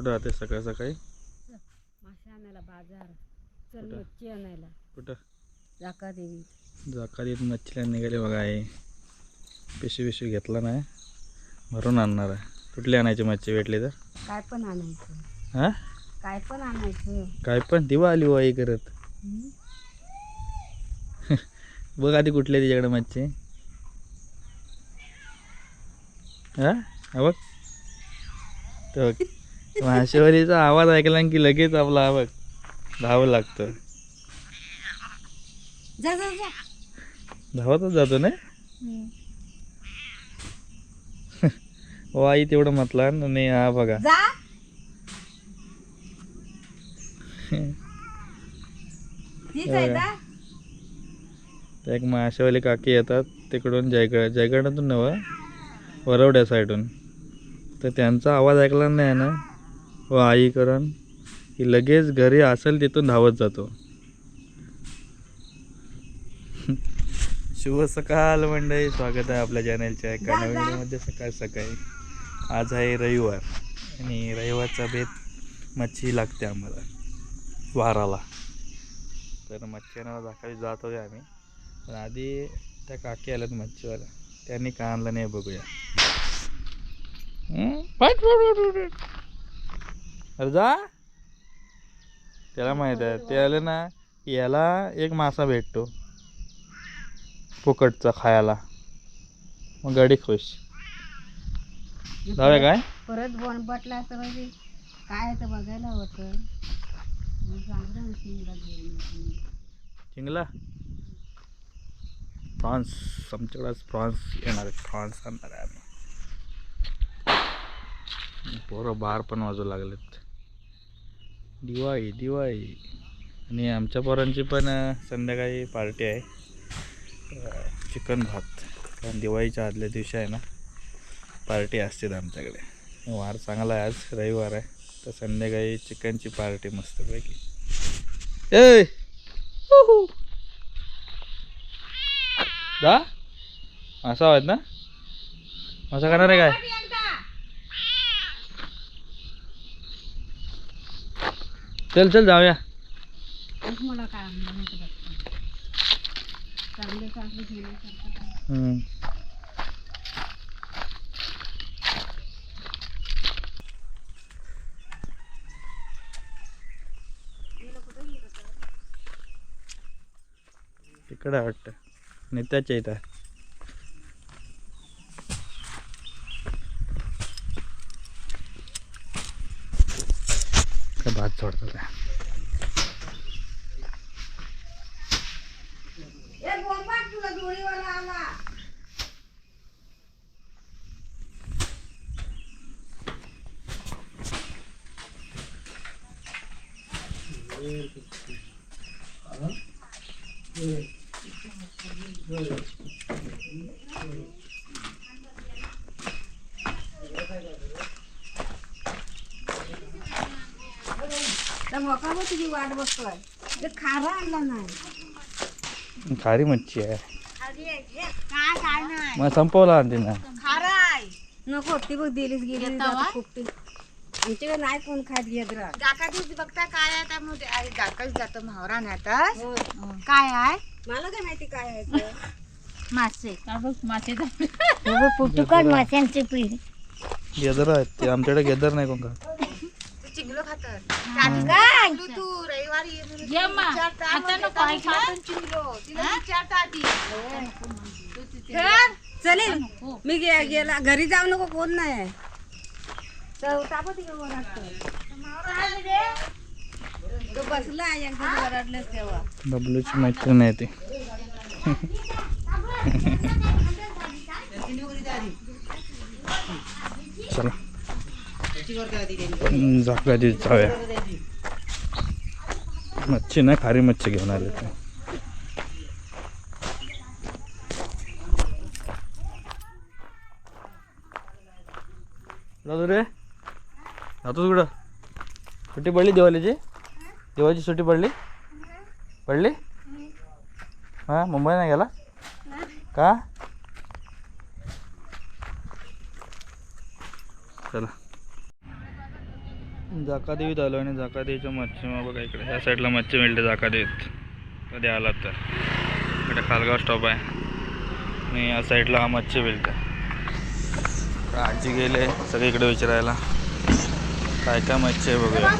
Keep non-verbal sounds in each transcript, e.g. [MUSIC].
कुठं राहते सकाळ सकाळी? मासे आणायला बाजार. चल? मच्छी आणायला. कुठं? जाका देवी जाकारीत मच्छीला निघाले बघा आहे पिशवी पिशवी घेतला नाही. भरून आणणार आहे. कुठली आणायची मच्छी भेटली तर? काय पण आणायचं. हां? काय पण आणायचं. काय पण? दिवा आली वाई करत? [LAUGHS] बघ आधी कुठली तिच्याकडे मच्छी. हा? हा बघ. तर बघ माशेवालीचा आवाज ऐकला की लगेच आपला बघ धावं लागतं. जा जा जा. धावतच जातो ना? हो आई तेवढं म्हटलं आणि हा बघा. जा. तीच आहे बघा. जा त्या एक माशावाली काकी येतात तिकडून जयगड जयगडातून नवं वरवड्या साईडून. तर त्यांचा आवाज ऐकला नाही ना? व आई करण की लगेच घरी असेल तिथून धावत जातो. शुभ सकाळ मंडळी स्वागत आहे आपल्या चॅनलच्या एका नवीन व्हिडिओमध्ये सकाळ सकाळी. आज आहे रविवार आणि रविवारचा बेत मच्छी लागते आम्हाला वाराला. तर मच्छी दाखवली जात होते आम्ही पण आधी त्या काकी आल्यात मच्छीवाल्या त्यांनी का आणलं नाही बघूया. अरे जा. त्याला माहीत आहे. ते आले ना याला एक मासा भेटतो. फुकटचा खायला. मग गाडी खुश. जाऊया काय? परत बॉन बटला तर म्हणजे काय आहे ते बघायला होतं. चिंगला प्रॉन्स आमच्याकडे आज प्रॉन्स येणार आहे. प्रॉन्स आणणार आहे आम्ही. पोरं बाहेर पण वाजू लागलेत. दिवाळी दिवाळी. आणि आमच्या पोरांची पण संध्याकाळी पार्टी आहे. चिकन भात. कारण दिवाळीच्या आदल्या दिवशी आहे ना पार्टी असते आमच्याकडे. वार चांगला आहे आज रविवार आहे. तर संध्याकाळी चिकनची पार्टी मस्तपैकी. ए! दा असा आहेत ना? असं करणार आहे काय? चल चल जाऊया. मला काय म्हणायचं तिकडे वाटतं नेत्याच्या इथं आहे. काय भात सोडतो काय तर मोका तुझी वाट ते खारा आणला नाही. खारी मच्छी आहे. काय काय नाही. मग संपवला आणते ना. खारा आहे. नको ती बघ दिलीच गेली फुकटी. आमच्याकडे नाही कोण खात घेत राहत काका दिवशी बघता काय आहे त्यामध्ये? अरे काकाच जातो म्हावरा आता काय आहे? मला काय माहिती काय आहे ते. मासे. मासे फोटो काढ माशांचे पीठ गेदर आहेत ते आमच्याकडे गेदर नाही कोण का चिंगलो खातात. काय तू रविवारी ये म्हणून विचारता, मग येता मग खातो चिंगलो. तिला विचारता आधी. चलेल मी गे- गेला घरी जाऊ नको कोण नाही पण तिकडे ओरडतोय. तो बसला एकदा ओरडलेस तेव्हा बबलूची मैत्रीण आहे ती. चला. जाऊया. मच्छी नाही खारी मच्छी घेऊन आले ते जातो रे जातोस कुठं? सुट्टी पडली दिवाळीची दिवाळीची सुट्टी पडली? पडली? हां मुंबई नाही गेला? का? चला. जाकादेवीत आलो आणि जाकादेवीच्या मच्छी बघा इकडे. ह्या साईडला मच्छी मिळते जाकादेवीत. कधी आलात तर. इकडे खालगाव स्टॉप आहे. आणि या साईडला हा मच्छी मिळते. आजी गेले सगळीकडे विचारायला. काय काय मच्छी आहे बघूया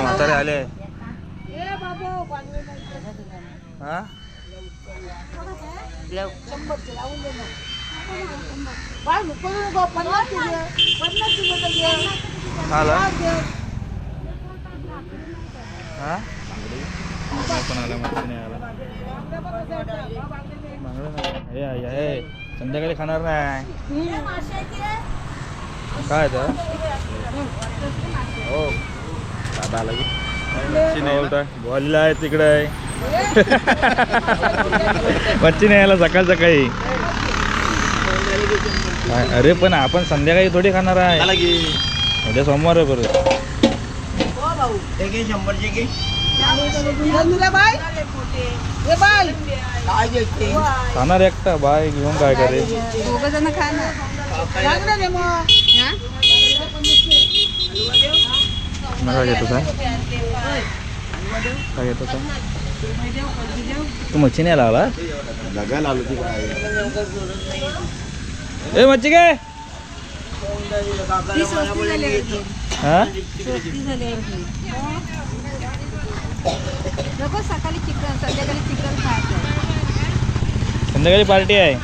म्हातारे आले. हा? हा? पण आला? मच्छी नाही आला. बांगडा नाही. हे आहे, हे संध्याकाळी खाणार नाही. काय तर हो. दादा आला की. बोलताय बॉलला आहे तिकडे. आहे मच्छी नाही आला सकाळ. सकाळी अरे पण आपण संध्याकाळी थोडी खाणार आहे. उद्या सोमवार आहे परत. खाणार एकटा. बाय घेऊन काय करे मग घेतो काय काय घेतो तू मच्छी नाही लागला बघायला आलो ती काय ए मच्छी काय हा? सकाळी चिकन संध्याकाळी चिकन खायचं संध्याकाळी पार्टी आहे.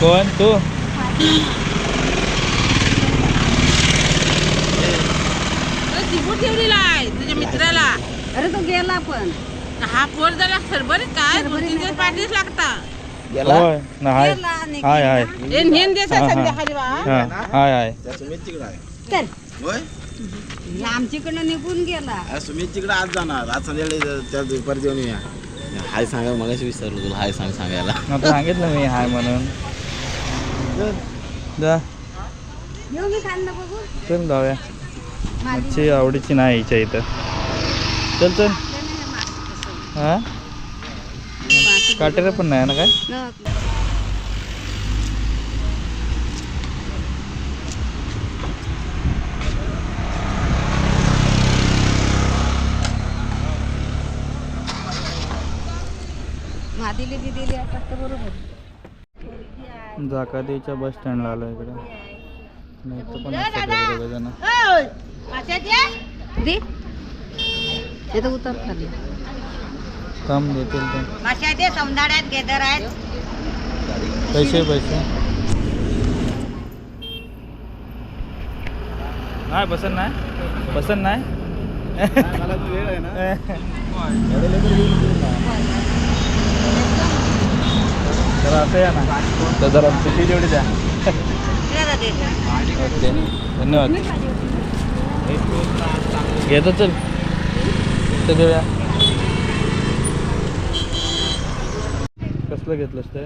कोण? तू? तुझ्या मित्राला. अरे तो गेला पण. हा फोन झाला काय दोन तीन दिवस लागता. होय. ना हाय. गेला हाय हाय. हाय हाय त्या सुमित तिकडे आहे चल. होय? हे आमच्याकडनं निघून गेला. अरे सुमित तिकडे आज जाणार. आज संध्याकाळी त्या दुपारी येऊया. हाय सांगा मगाशी विसरलो तुला हाय सांग सांगायला. आता सांगितलं मी हाय म्हणून. जा. येऊ मी खांदा बघू. चल जाऊया. माझी मच्छी आवडीची नाही हिच्या इथं. चल चल. हा? काटेर पण नाही ना काय? मादिली दिली आता तर बरोबर. जाकादेवीच्या बस स्टँडला आलो इकडे. नाही तर पण दे उतर खाली. काम देतील ते. माशा ते समदाड्यात गेदर आहेत पैसे. पैसे नाही. पसंत नाही. [LAUGHS] पसंत नाही मला तू वेळ आहे ना जरा असं या ना. तर जरा पिशी जेवढी द्या. ओके. धन्यवाद. घेतो चल. इथं घेऊया कसलं घेतलंस ते?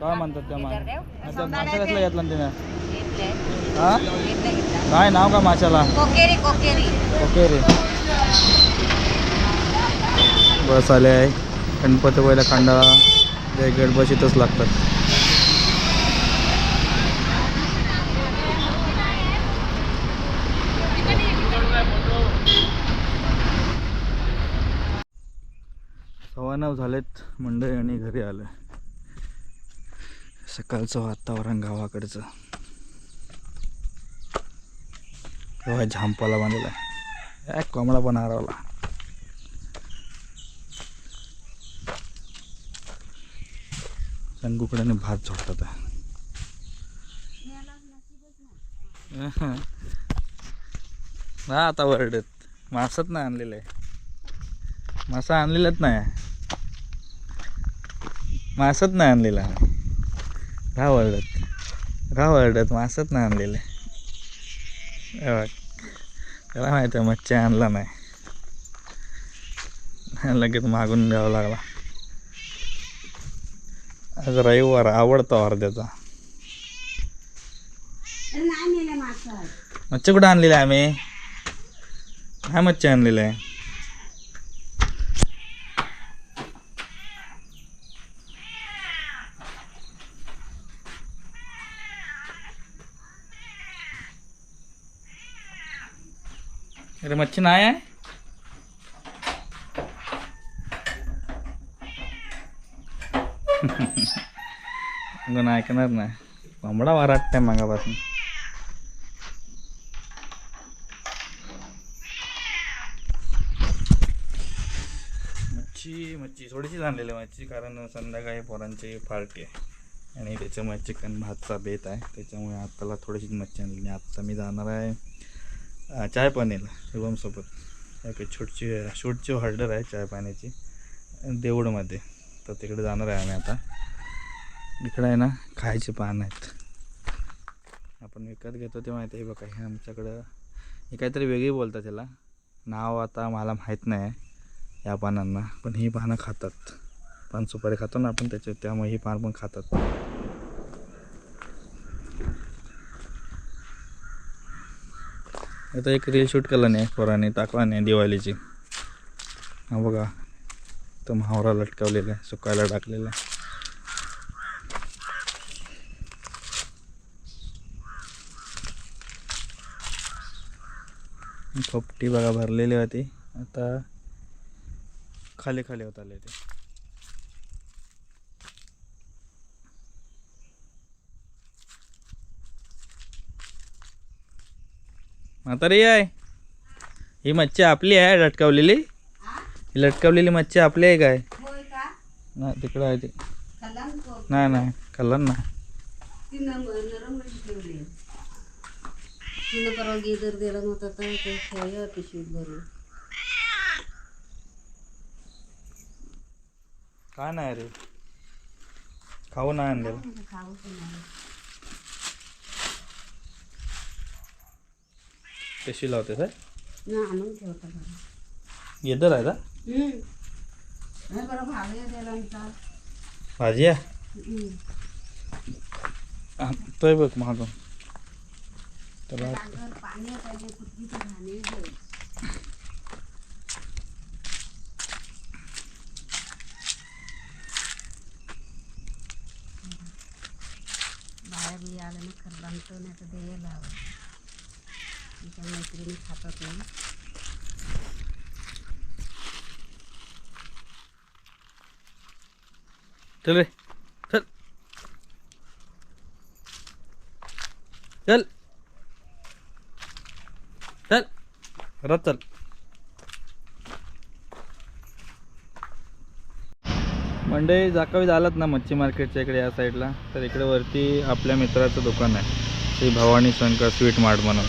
काय म्हणतात त्या मा त्या माशा कसला घेतला तिने? हा? काय नाव का माशाला? कोकेरी कोकेरी. ओके रे बस आले आहे. गणपती पहिला खंडाळा गडबशीतच इथंच लागतात. सव्वा नऊ झालेत मंडळी आणि घरी आलं सकाळचं वातावरण गावाकडचं. झांपाला बांधलेला. आहे कोंबडा पण हरवला. संगुकड्याने भात झोडतात हा आता वरडत. मासच नाही आणलेलं आहे. मासा आणलेलाच नाही. मासच नाही आणलेला आम्ही वरडत. घा वरडत मासच नाही आणलेलं आहे. त्याला माहिती आहे मच्छी आणला नाही. लगेच मागून द्यावा लागला. आज रविवार आवडता वार त्याचा मच्छी कुठं आणलेलं आहे आम्ही? काय मच्छी आणलेलं आहे? अरे मच्छी नाही आहे? कोण ऐकणार नाही कोंबडा वराटते मागापासून मच्छी मच्छी थोडीशी आणलेली मच्छी कारण संध्याकाळी पोरांची पार्टी आहे आणि त्याच्यामुळे चिकन भातचा बेत आहे त्याच्यामुळे आत्ताला थोडीशी मच्छी आणलेली आत्ता मी जाणार आहे चाय पाणीला शुभमसोबत एक छोटची शूटची ऑर्डर आहे चाय पाण्याची देऊळमध्ये तर तिकडे जाणार आहे आम्ही आता इकडं आहे ना खायचे पान आहेत. आपण विकत घेतो ते माहिती आहे बघा हे आमच्याकडं हे काहीतरी वेगळी बोलतात त्याला नाव आता मला माहीत नाही या पानांना पण ही पानं खातात. पान सुपारी खातो ना आपण त्याच्या त्यामुळे ही पान पण खातात. आता एक रील शूट केला नाही पोराने टाकला नाही दिवाळीची. हा बघा तो म्हावरा लटकवलेला आहे सुकायला टाकलेला आहे. खोपटी बघा भरलेली होती. आता खाली खाली होत आले ते. म्हातारी आहे. ही मच्छी आपली आहे लटकावलेली. ही लटकावलेली मच्छी आपली आहे काय? नाही तिकडं आहे ती. खाल्ला? नाही नाही कल्लन ना ती नम- नरम कशी ठेवली तिनं परवा गिजर दिला नव्हता तर ते ठेवलं पिशवीत भरून काय नाही रे. खाऊ नाही आणलेलं. खाऊच नाही. कशी लावते सर ना आणून ठेवता बरं येतं आहे का. नाही बरं दिला भाजी आहे हम्म. आणतोय बघ मागून. पाणी पाहिजे कुठली तर घाणे. बाहेर मी आलं ना खरं आणतो नाही तर द्यायला हवं तिच्या मैत्रिणी खातात नाही चल रे चल चल चल घरात चल. मंडई जाकावी झालात ना मच्छी मार्केटच्या इकडे या साईडला? तर इकडे वरती आपल्या मित्राचं दुकान आहे. श्री भवानी शंकर स्वीट मार्ट म्हणून.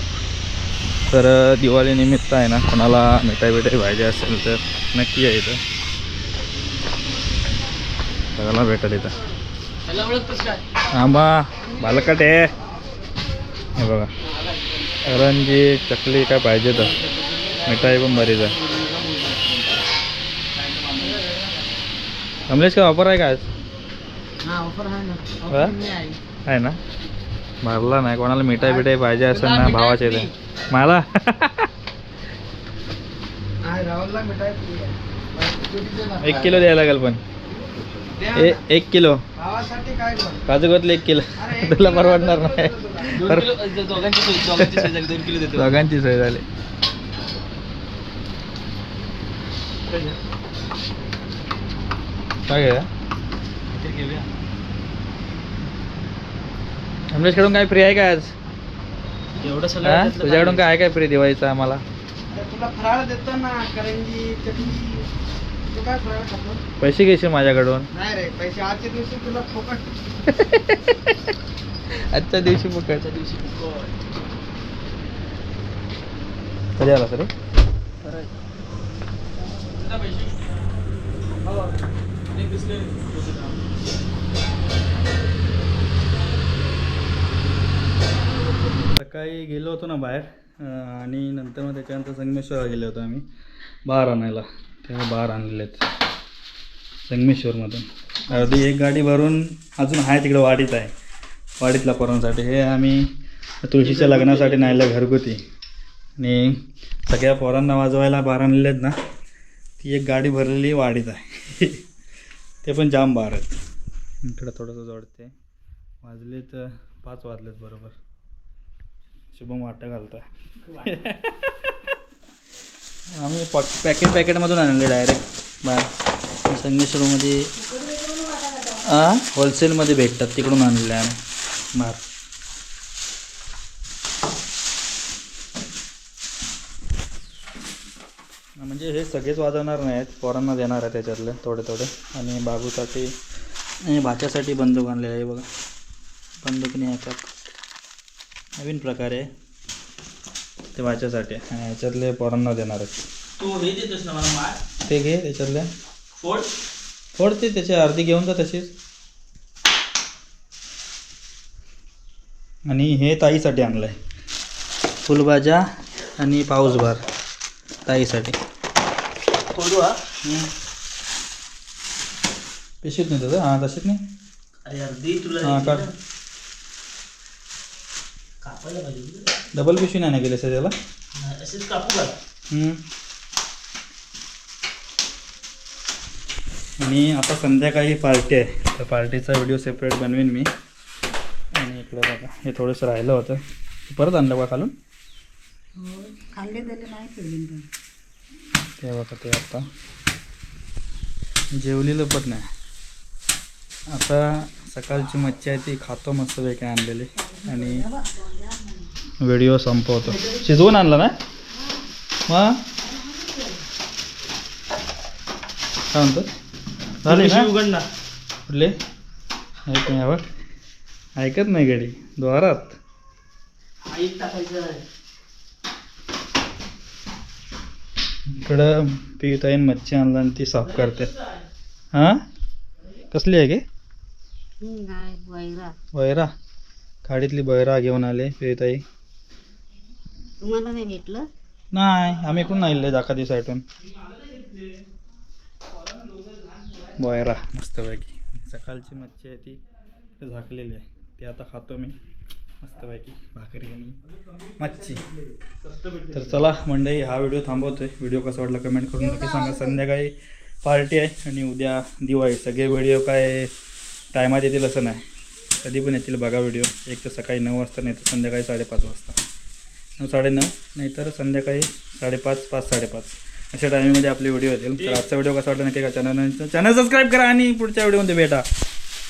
तर दिवाळी निमित्त आहे ना कोणाला मिठाई बिठाई पाहिजे असेल तर नक्की या इथं. सगळ्याला भेटेल इथं. आंबा बालकट आहे. हे बघा. करंजी चकली काय पाहिजे तर. मिठाई पण बरीच आहे. कमलेश काय ऑफर आहे का आज? आहे ना. भरला नाही. कोणाला मिठाई बिठाई पाहिजे असेल ना भावाचे इथे मला? [LAUGHS] एक किलो द्यायला लागेल पण. एक किलो. काजू कतले एक किलो. [LAUGHS] तुला परवडणार नाही. दोघांची सोय झाली. काय घ्या अमरेशकडून काय फ्री आहे का आज? एवढं हा? तुझ्याकडून काय आहे काय फ्री दिवाळीचं आम्हाला? तुला फराळ देतो ना करंजी चटणी. तू काय फराळ खातो? पैसे घेशील माझ्याकडून? नाही रे पैसे आजच्या दिवशी तुला फुकट. [LAUGHS] आजच्या दिवशी फुकट. आजच्या दिवशी फुकट. कधी आला सर सकाळी गेलो होतो ना बाहेर आणि नंतर मग त्याच्यानंतर संगमेश्वरला गेलो होतो आम्ही. बाहेर आणायला. तेव्हा बाहेर आणलेले आहेत संगमेश्वरमधून. अर्धी एक गाडी भरून अजून आहे तिकडे वाडीत आहे. वाडीतल्या पोरांसाठी. हे आम्ही तुळशीच्या लग्नासाठी नाहीला घरगुती. आणि सगळ्या पोरांना वाजवायला बाहेर आणलेले आहेत ना. ती एक गाडी भरलेली वाडीत आहे. [LAUGHS] ते पण जाम बार आहेत. इकडं थोडंसं जोडते. तर पाच वाजलेत बरोबर. शुभम वाटं घालतोय. [LAUGHS] आम्ही पॉ पॅकेट पॅकेटमधून आणले डायरेक्ट बाहेर. संगमेश्वरमध्ये हां होलसेलमध्ये भेटतात तिकडून आणलेले आहे आम्ही. बाहेर म्हणजे हे सगळेच वाजवणार नाही आहेत पोरांना देणार आहे त्याच्यातले थोडे थोडे. आणि बाबूसाठी आणि भाच्यासाठी बंदूक आणलेला आहे बघा. बंदूकने याच्यात नवीन प्रकार आहे. ते वाच्यासाठी आणि ह्याच्यातले पोरांना देणार आहेत. तू हे देतोस ना मला मार. ते घे त्याच्यातले फोड. फोड ते त्याची अर्धी घेऊन जा तशीच. आणि हे ताईसाठी आणलं आहे फुलभाज्या आणि पाऊसभार. ताईसाठी. हा पिशीत नाही तसं हां तशीच नाही अरे अर्धी तुला हां द्यायची काढ ना. कापायला पाहिजे डबल पिशवी नाही ना गेले सर त्याला नाही, असेच कापू का हम्म. आणि आता संध्याकाळी पार्टी आहे तर पार्टीचा व्हिडिओ सेपरेट बनवीन मी आणि इकडे बघा हे थोडंसं राहिलं होतं परत आणलं का खालून हो खाल्ले दिले नाही ठेवले पण ते बघा ते आता. जेवलेलं पण नाही. आता सकाळची मच्छी आहे ती खातो मस्त वेगळी आणलेली. आणि व्हिडिओ संपवतो. शिजवून आणला ना? मग काय म्हणतो? झाले ना? पिशवी उघड ना. कुठले? ऐक नाही बघ ऐकत नाही गडी द्वारात. इकडं पिताईन मच्छी आणला आणि ती साफ करते. हां? कसली आहे गे? नाही वैरा. बैरा खाडीतली बैरा घेऊन आले पिताई. तुम्हाला नाही भेटलं? नाही आम्ही कोण आणले दाखादी साईटून बैरा मस्तपैकी. सकाळची मच्छी आहे ती. झाकलेली आहे. ती आता खातो मी. मस्तपैकी. भाकरी आणि मच्छी. तर चला मंडळी हा व्हिडिओ थांबवतोय. व्हिडिओ कसा वाटला कमेंट करून नक्की सांगा. संध्याकाळी पार्टी आहे आणि उद्या दिवाळी. सगळे व्हिडिओ काय टायमात येतील असं नाही. कधी पण येतील बघा व्हिडिओ. एक तर सकाळी नऊ वाजता नाही तर संध्याकाळी साडेपाच वाजता. नऊ साडेनऊ नाहीतर संध्याकाळी साडेपाच पाच साडेपाच. अशा टायमिंगमध्ये आपले व्हिडिओ येतील. तर आजचा व्हिडिओ कसा वाटला नक्की का? चॅनल चॅनल सबस्क्राईब करा आणि पुढच्या व्हिडिओमध्ये भेटा.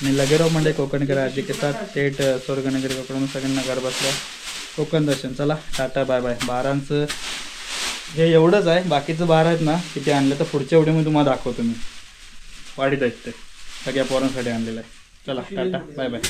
आणि लगेराव म्हणजे कोकणकर करा. थेट स्वर्गनगरी कोकण सगळ्यांना घर बसल्या. कोकण दर्शन. चला टाटा बाय बाय बारांचं हे एवढंच आहे. बाकीचं बारा आहेत ना किती आणलं तर पुढच्या व्हिडिओमध्ये तुम्हाला दाखवतो मी. वाढीत आहेत ते. सगळ्या पोरांसाठी आणलेलं आहे. चला टाटा बाय बाय